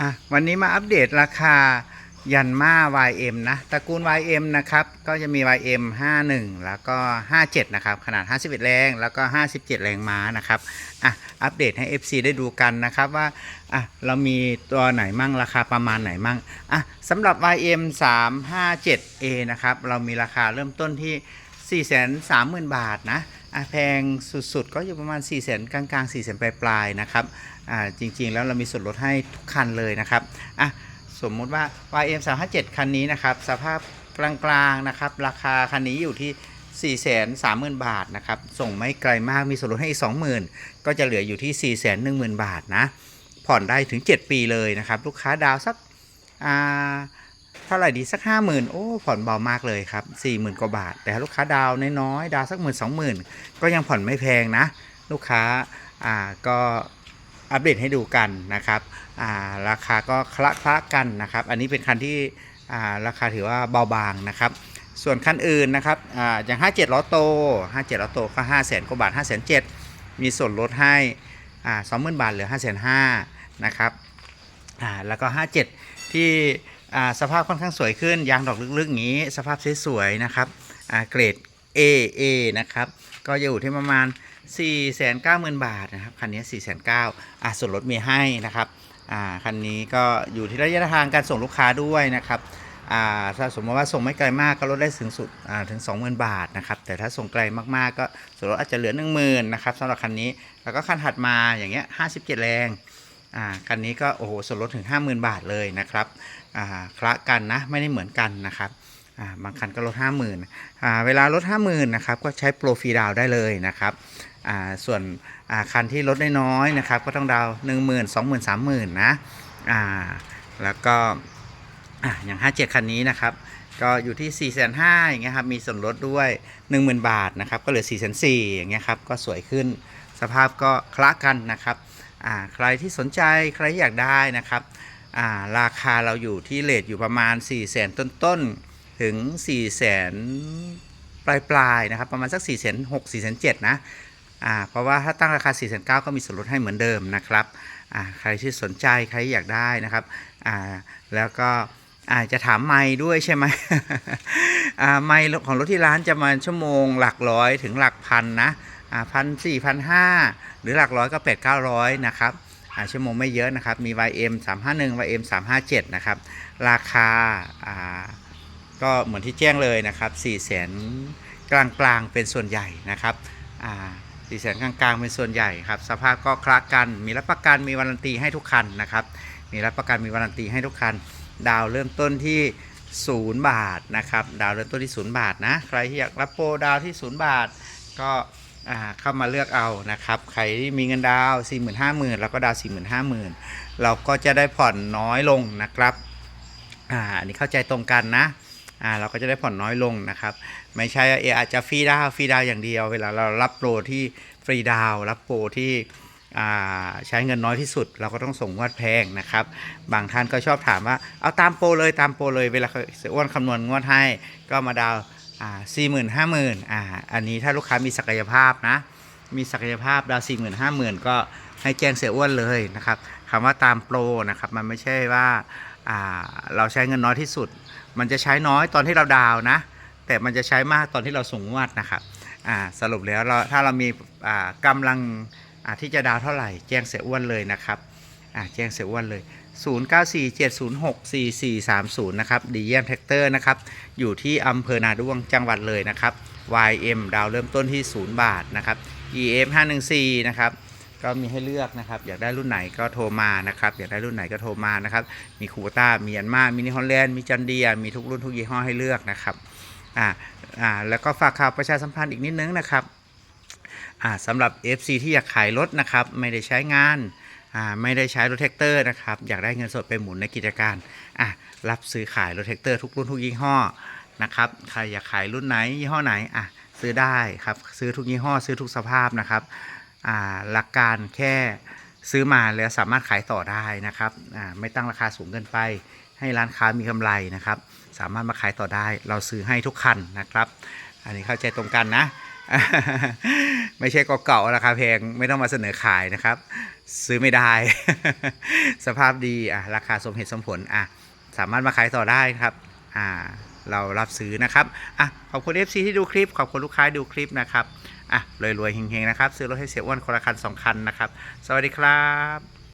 อะวันนี้มาอัปเดตราคายันมา YM นะตระกูล YM นะครับ ก็จะมี YM 51 แล้วก็ 57 นะครับ ขนาด 51 แรง แล้วก็ 57 แรงม้านะครับอะอัปเดตให้ FC ได้ดูกันนะครับว่าอะเรามีตัวไหนมั่งราคาประมาณไหนมั่งอะสำหรับ YM 357A นะครับ เรามีราคาเริ่มต้นที่ 430,000 บาทนะแพงสุดๆ ก็อยู่ประมาณ 4 0 0 0 0กลางๆ 4 0 0 0 0ปลายๆนะครับจริงๆ แล้วเรามีส่วนลดให้ทุกคันเลยนะครับอะสมมุติว่า YM 357คันนี้นะครับสภาพกลางๆนะครับราคาคันนี้อยู่ที่ 4 3 0 0 0 0 บาทนะครับส่งไม่ไกลมากมีส่วนลดให้อีก 20,000 ก็จะเหลืออยู่ที่ 4 1 0 0 0 0 บาทนะผ่อนได้ถึง 7 ปีเลยนะครับลูกค้าดาวสักอ่า เท่าไหร่ดีสัก50,000โอ้ผ่อนเบามากเลยครับ40,000กว่าบาท แต่ลูกค้าดาวน้อยๆดาวสักหมื่นสองหมื่นก็ยังผ่อนไม่แพงนะ ลูกค้าอ่าก็อัปเดตให้ดูกันนะครับอ่าราคาก็คละคละกันนะครับ อันนี้เป็นคันที่อ่าราคาถือว่าเบาบางนะครับ ส่วนคันอื่นนะครับอ่าอย่าง 57ล้อโต 57ล้อโตก็5 0 0 0 0กว่าบาท 5 7 0 0 0มีส่วนลดให้อ่า20,000 บาทเหลือ 5 5 0 0 0นะครับอ่าแล้วก็ 57 ที่ อ่าสภาพค่อนข้างสวยขึ้น ยางดอกลึกๆอย่างนี้ สภาพสวยๆนะครับอ่าเกรด AA นะครับ ก็จะอยู่ที่ประมาณ 490,000 บาทนะครับ คันนี้ 490,000อ่าส่วนลดมีให้นะครับอ่าคันนี้ก็อยู่ที่ระยะทางการส่งลูกค้าด้วยนะครับอ่าถ้าสมมติว่าส่งไม่ไกลมากก็ลดได้ถึงสุดอ่าถึง 20,000 บาทนะครับ แต่ถ้าส่งไกลมากๆก็ส่วนลดอาจจะเหลือ 10,000นะครับสำหรับคันนี้ แล้วก็คันถัดมาอย่างเงี้ย57 แรง อ่าคันนี้ก็โอ้โหส่วนลดถึง 50,000 บาทเลยนะครับอ่าคละกันนะไม่ได้เหมือนกันนะครับอ่าบางคันก็ลด 50,000อ่าเวลาลด 50,000นะครับก็ใช้โปรฟรีดาวได้เลยนะครับอ่าส่วนอ่าคันที่ลดได้น้อยนะครับก็ต้องดาวน์10,000 20,000 30,000นะอ่าแล้วก็อะอย่าง 57 คันนี้นะครับก็อยู่ที่ 4 5 0 0 0อย่างเงี้ยครับ มีส่วนลดด้วย 10,000 บาทนะครับ ก็เหลือ 4 4 0 0อย่างเงี้ยครับ ก็สวยขึ้น สภาพก็คละกันนะครับ อ่าใครที่สนใจใครที่อยากได้นะครับอ่าราคาเราอยู่ที่เลทอยู่ประมาณ 4 0 0 0 0 0ต้นๆถึง 4 0 0 0 0ปลายๆนะครับประมาณสัก 4 6 0 0 0 4 7 0 0นะอ่าเพราะว่าถ้าตั้งราคา 4 9 0 0 0ก็มีส่วนลดให้เหมือนเดิมนะครับอ่าใครที่สนใจใครที่อยากได้นะครับอ่าแล้วก็อาจจะถามไม่ด้วยใช่ไหมไม่ของรถที่ร้านจะมาชั่วโมงหลักร้อยถึงหลักพันนะ พันสี่พันห้าหรือหลักร้อยก็แปดเก้าร้อยนะครับอ่าชั่วโมงไม่เยอะนะครับ มี YM 351 YM 357นะครับ ราคาอ่าก็เหมือนที่แจ้งเลยนะครับ4 0 0 0 0กลางกลางๆเป็นส่วนใหญ่นะครับอ่า4 0 0กลางกลางๆเป็นส่วนใหญ่ครับ สภาพก็คละกัน มีรับประกัน มีวารันตีให้ทุกคันนะครับ มีรับประกัน มีวารันตีให้ทุกคัน ดาวเริ่มต้นที่0บาทนะครับ ดาวเริ่มต้นที่0บาทนะ ใครที่อยากรับโปรดาวที่0บาทก็ เข้ามาเลือกเอานะครับใครที่มีเงินดาว4 5 0 0 0 0แล้วก็ดาว 4 5 0 0 0 0 เราก็จะได้ผ่อนน้อยลงนะครับอ่าอันนี้เข้าใจตรงกันนะอ่าเราก็จะได้ผ่อนน้อยลงนะครับ ไม่ใช่เอออาจจะฟรีดาวฟรีดาวอย่างเดียว เวลาเรารับโปรที่ฟรีดาวรับโปรที่อ่าใช้เงินน้อยที่สุดเราก็ต้องส่งงวดแพงนะครับ บางท่านก็ชอบถามว่าเอาตามโปรเลยตามโปรเลยเวลาเสียอ้วนคำนวณงวดให้ก็มาดาว อ่าสี่หมื่นห้าหมื่นอ่าอันนี้ถ้าลูกค้ามีศักยภาพนะ มีศักยภาพดาวสี่หมื่นห้าหมื่นก็ให้แจ้งเสียอ้วนเลยนะครับคำว่าตามโปรนะครับมันไม่ใช่ว่าอ่าเราใช้เงินน้อยที่สุด มันจะใช้น้อยตอนที่เราดาวนะ แต่มันจะใช้มากตอนที่เราส่งวดนะครับอ่าสรุปแล้วเราถ้าเรามีอ่ากำลังอ่าที่จะดาวเท่าไหร่ แจ้งเสียอ้วนเลยนะครับอ่าแจ้งเสียอ้วนเลย 0947064430 นะครับดีเยี่ยมแท็กเตอร์นะครับ อยู่ที่อำเภอนาด้วงจังหวัดเลยนะครับ YM ดาวเริ่มต้นที่ 0 บาทนะครับ EM 514นะครับก็มีให้เลือกนะครับ อยากได้รุ่นไหนก็โทรมานะครับ อยากได้รุ่นไหนก็โทรมานะครับ มีคูต้ามีอันมามินิฮอลแลนด์มีจันเดีย มีทุกรุ่นทุกยี่ห้อให้เลือกนะครับอ่าอ่าแล้วก็ฝากข่าวประชาสัมพันธ์อีกนิดนึงนะครับอ่าสำหรับ FC ที่อยากขายรถนะครับ ไม่ได้ใช้งาน ไม่ได้ใช้รถแท็กเตอร์นะครับ อยากได้เงินสดไปหมุนในกิจการอะรับซื้อขายรถแท็กเตอร์ทุกรุ่นทุกยี่ห้อนะครับใครอยากขายรุ่นไหนยี่ห้อไหนอะซื้อได้ครับซื้อทุกยี่ห้อซื้อทุกสภาพนะครับอ่าหลักการแค่ซื้อมาแล้วสามารถขายต่อได้นะครับอ่าไม่ตั้งราคาสูงเกินไป ให้ร้านค้ามีกำไรนะครับ สามารถมาขายต่อได้ เราซื้อให้ทุกคันนะครับ อันนี้เข้าใจตรงกันนะ ไม่ใช่กเก่าราคาแพงไม่ต้องมาเสนอขายนะครับ ซื้อไม่ได้ สภาพดีอะราคาสมเหตุสมผลอะสามารถมาขายต่อได้ครับอ่าเรารับซื้อนะครับอะขอบคุณ FC ที่ดูคลิป ขอบคุณลูกค้าดูคลิปนะครับอะรวยๆเฮงๆนะครับ ซื้อรถให้เสียอ้วนคนละคันสองคันนะครับ สวัสดีครับ